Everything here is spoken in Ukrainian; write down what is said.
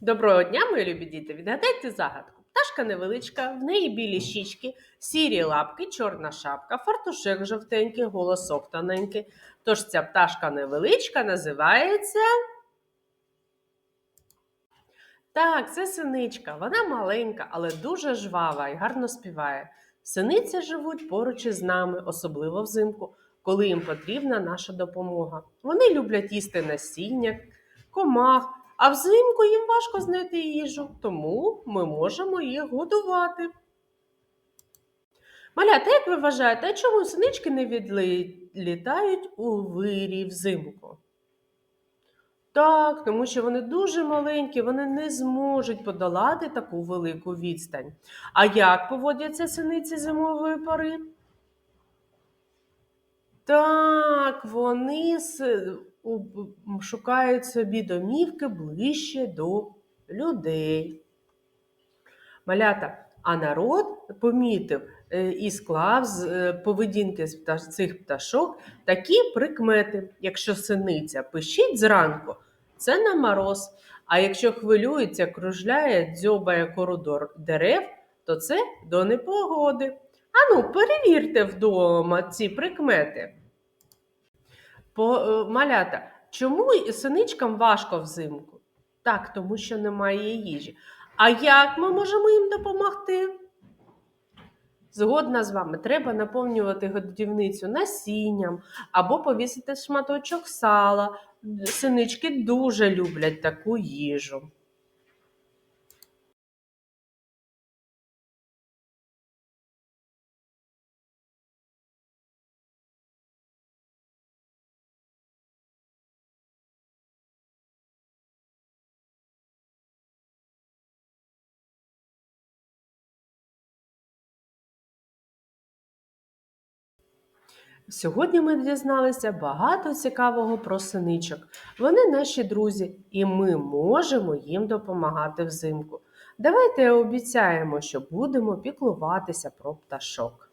Доброго дня, мої любі діти! Відгадайте загадку. Пташка невеличка, в неї білі щічки, сірі лапки, чорна шапка, фартушек жовтенький, голосок тоненький. Тож ця пташка невеличка називається. Так, це синичка. Вона маленька, але дуже жвава і гарно співає. Синиці живуть поруч із нами, особливо взимку, коли їм потрібна наша допомога. Вони люблять їсти насіння, комах, а взимку їм важко знайти їжу, тому ми можемо їх годувати. Малята, як ви вважаєте, чому синички не відлітають у вирі взимку? Так, тому що вони дуже маленькі, вони не зможуть подолати таку велику відстань. А як поводяться синиці зимової пори? Так, вони шукають собі домівки ближче до людей. Малята, а народ помітив е, і склав з е, поведінки цих пташок такі прикмети. Якщо синиця пищить зранку, це на мороз. А якщо хвилюється, кружляє, дзьобає коридор дерев, то це до непогоди. Ану, перевірте вдома ці прикмети. По, е, малята, чому синичкам важко взимку? Так, тому що немає їжі. А як ми можемо їм допомогти? Згодна з вами, треба наповнювати годівницю насінням або повісити шматочок сала. Синички дуже люблять таку їжу. Сьогодні ми дізналися багато цікавого про синичок. Вони наші друзі, і ми можемо їм допомагати взимку. Давайте обіцяємо, що будемо піклуватися про пташок.